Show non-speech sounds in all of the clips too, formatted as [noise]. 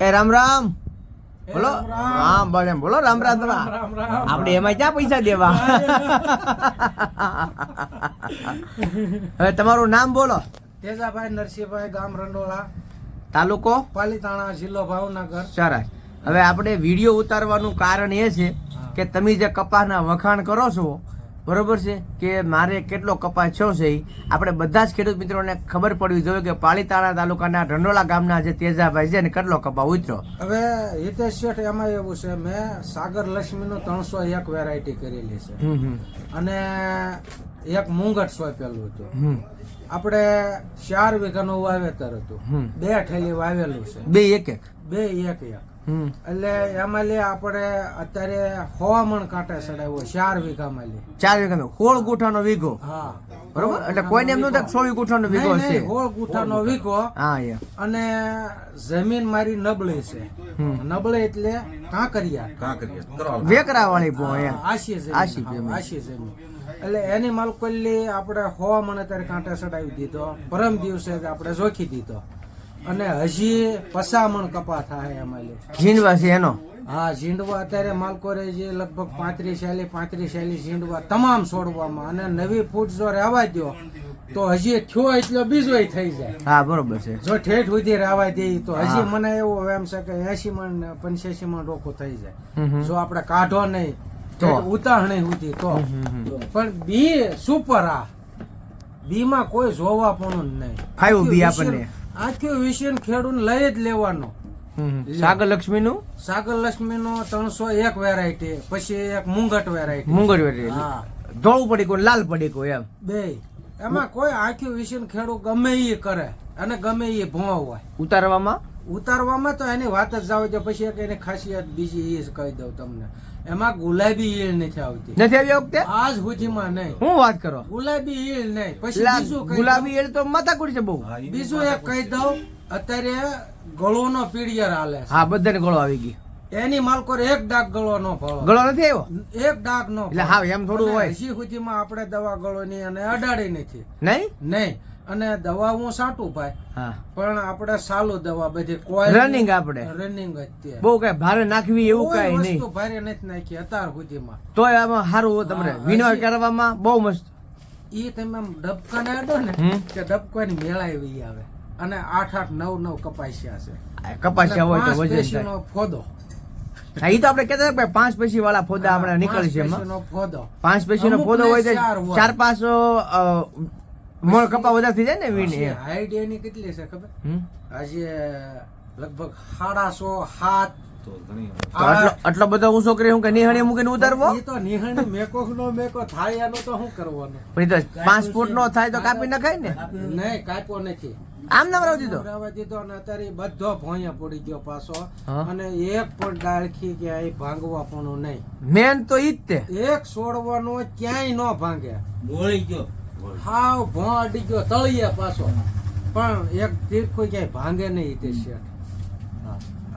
એ રામ રામ. બોલો. હા બસ બોલો રામ રામ રામ. આપણે એમાં ક્યાં પૈસા દેવા? [laughs] હવે તમારું નામ બોલો. તેજાભાઈ નરસિંહભાઈ ગામ રંડોળા. તાલુકો? પાલીતાણા જિલ્લો ભાવનગર. સરસ. હવે આપણે વીડિયો ઉતારવાનું કારણ એ છે કે તમે જે કપાસના વખાણ કરો છો બરોબર છે? કે મારે કેટલો કપાસ થયો છે એ આપણે બધા જ ખેડૂત મિત્રોને ખબર પડવી જોઈએ કે પાલીતાણા તાલુકાના ઢંડોળા ગામના જે તેજાભાઈ છે ને કેટલો કપા ઉતર્યો. હવે હિતેશ શેઠ એમાં એવું છે મેં સાગર લક્ષ્મીનું ત્રણસો એક વેરાયટી કરેલી છે. અને એક મુંગટ સોંપેલું હતું. હમ. આપણે ચાર વીઘાનું વાવેતર હતું. બે ઠેલી વાવેલું છે. બે એક એક? બે એક એક. એટલે એમાં લે આપણે અત્યારે હવામણ કાંટે ચડાવ્યો ચાર વીઘામાં લે. ચાર વીઘાનો હોળ ગુઠાનો વીઘો. હા. બરોબર? એટલે કોઈને એમ નતા સોળ ગુઠાનો વીઘો છે હોળ ગુઠાનો વીઘો. હા એ. અને જમીન મારી નબળી છે. નબળે એટલે કાંકરિયા. વેકરા વાળી. ભો આશી જમીન આશી જમીન. એટલે એની માલકોલી આપણે હવામાન અત્યારે કાંટે ચડાવી દીધો. પરમ દિવસે આપણે જોખી દીધો. અને હજી પસામણ કપા થાય અમારે લે છે એનો? હા ઝીંડવા અત્યારે માલકોરે જે લગભગ પાંત્રીસ એલી પાંત્રીસ એલી ઝીંડવા તમામ છોડવામાં. અને નવી ફૂટ જો રહેવા દો તો હજી થયો એટલો બીજો થઈ જાય. હા બરોબર છે. જો ઠેઠ સુધી રહેવા દે તો હજી મને એવો એમ છે કે એસી મણ પંચ્યાસી મણ રોકો થઈ જાય. જો આપણે કાઢો નહીં તો? ઉતાહણી સુધી તો. પણ બી સુપર આ બી માં કોઈ જોવા પણ નહીં. ખાયું બી આપણને. આખું વિષન ખેડૂત લઈ જ લેવાનો. સાગર લક્ષ્મી નું સાગર લક્ષ્મી નો ત્રણસો એક વેરાયટી પછી એક મુંગટ વેરાયટી મુંગટ વેરાયટી ધોળું પડી કોઈ લાલ પડી કોઈ એમ? બે. એમાં કોઈ આખી વિષન ખેડૂત ગમે એ કરે અને ગમે એ ભોવા હોય ઉતારવામાં? ઉતારવામાં તો એની વાત જ જાવ દે પછી એક એની ખાસિયત બીજી એ જ કહી દઉં તમને. એમાં ગુલાબી ઈલ નથી આવતી. નથી આવી આ વખતે? આજ સુધીમાં નહીં. હું વાત કરો? ગુલાબી ઈલ નહીં. પછી બીજું ગુલાબી એળ તો માથાકૂટ છે બહુ. બીજું એક કહી દઉં અત્યારે ગળોનો પીડિયર હાલે હા બધાને ગળો આવી ગઈ એની માલકોર એક ડાક ગળો નો ફળો ગળો નથી આવ્યો? એક ડાક નો એટલે હા એમ થોડું હોય. હજી સુધીમાં આપણે દવા ગળોની અને અડાડી નથી. નહીં? નહીં. અને દવા હું સાટું ભાઈ. પણ આપણે સાલું દવા બધી કોઈ રનિંગ આપણે. રનિંગ અત્યારે બહુ કઈ ભારે નાખવી એવું કઈ નહીં. ભારે નથી નાખી અત્યાર સુધીમાં. તોય આમાં સારું તમને. વિનોર કરવામાં બહુ મસ્ત. એ તમે આમ ડબકાને અડો ને. કે ડબકાની મેળાવી આવે. અને આઠ આઠ નવ નવ કપાસિયા છે. કપાસિયા હોય તો વજન ફોદો. એ તો આપણે કેતા ભાઈ પાંચ પેશી વાળા ફોદા આપણે નીકળશે પાંચ પેશી નો ફોદો. હોય તો. ચાર પાંચ મણ કપા વધારે થઈ જાય ને વીણ. હાઈટ એની કેટલી છે ખબર? આજે લગભગ સાડાસો હાથ. આટલો બધો ઊંચો કરી હું કે નિહાળી મૂકીને ઉતારવો? એ તો નિહાણી મેકો નો મેકો થાય એનો તો શું કરવાનો? પણ તો પાંચ ફૂટ નો થાય તો કાપી નખાય ને? નહીં કાપ્યો નથી. આમ નામ રાવ દીધો? રાવ દીધો અને અત્યારે બધો ભોંયા પડી ગયો પાછો. અને એક પણ ડાળખી કે અહીં ભાંગવા પણ નહીં. મેન તો ઈ જ તે. એક છોડવાનો ક્યાંય ન ભાંગે. મોળી ગયો. હાવ ભો અડી ગયો તળિયે પાછો. પણ એક તીરખું ક્યાંય ભાંગે નહીં તે શેઠ.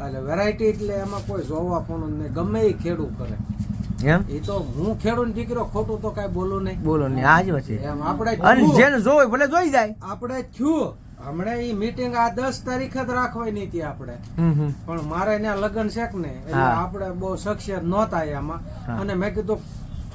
એટલે વેરાયટી એટલે એમાં કોઈ જોવા પણ નહીં. ગમે એ ખેડૂ કરે. એમ? એ તો હું ખેડૂત દીકરો ખોટું તો કઈ બોલું નહીં. બોલો નહીં આજ વચ્ચે એમ આપણે અને જેને જોવે ભલે જોઈ જાય. આપણે થયું. હમણાં એ મીટિંગ આ દસ તારીખે જ રાખવાની હતી આપણે. પણ મારે ત્યાં લગ્ન છે ને એટલે આપણે બહુ સક્ષત નહોતા એમાં. અને મેં કીધું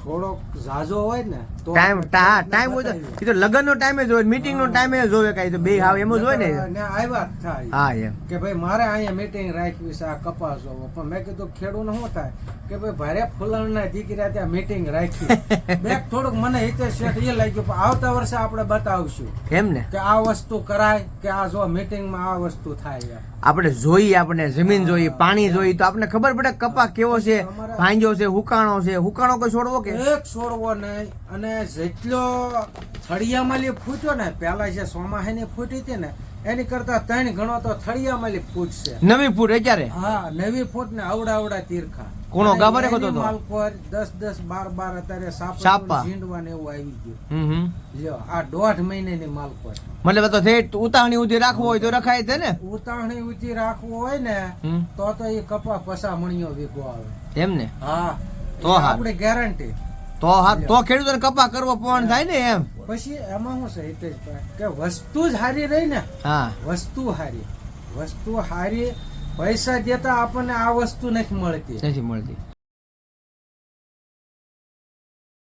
થોડોક ઝાઝો હોય ને તો ટાઈમ હા ટાઈમ હોય તો બતાવીએ. તો લગ્ન નો જ હોય મીટિંગ નો જ હોય કઈ તો બે હાવ એમ જ હોય ને ને આવ્યા થાય. હા એમ. કે ભાઈ મારે અહીંયા મીટિંગ રાખવી છે આ કપાસ હોવો. પણ મેં કીધું ખેડૂત શું થાય? કે ભાઈ ભારે ફૂલણના દીકરા ત્યાં મીટિંગ રાખી. [laughs] બે થોડુંક મને હિતે શેઠ એ લાગ્યું પણ આવતા વર્ષે આપણે બતાવશું એમ ને? કે આ વસ્તુ કરાય કે આ જો મીટિંગમાં આ વસ્તુ થાય. આપણે જોઈએ, આપણે જમીન જોઈએ, પાણી જોઈએ, તો આપણે ખબર પડે કપા કેવો છે ભાંજો છે, હુકાણો છે. હુકાણો કોઈ છોડવો કે? એક છોડવો નહીં. અને જેટલો થળિયામાલી ફૂટ્યો ને પેલા જે સોમાહે ફૂટી હતી ને એની કરતા ત્રણ ગણો તો થળિયામાલી ફૂટ છે. નવી ફૂટ અત્યારે હા નવી ફૂટ ને આવડા આવડા તીરખા. કોણો ગાબર એની તો? માલકોર દસ દસ બાર બાર અત્યારે સાપા. ઝીંડવા ને એવું આવી ગયું. હમ લ્યો આ દોઢ મહિનાની માલકોર મતલબ તો ઠેઠ ઉતાવણી ઉધી રાખવું હોય તો રખાય છે ને? ઉતાવણી ઉધી રાખવું હોય ને તો તો એ કપા પસા મણિયો વેગો આવે. એમ ને? હા. તો હા આપણે ગેરંટી તો હા તો ખેડૂતોને કપા કરવો પણ થાય ને એમ? પછી એમાં શું છે હિતેશભાઈ કે વસ્તુ જ હારી રહી ને હા. વસ્તુ હારી. વસ્તુ હારી પૈસા દેતા આપણને આ વસ્તુ નથી મળતી. નથી મળતી.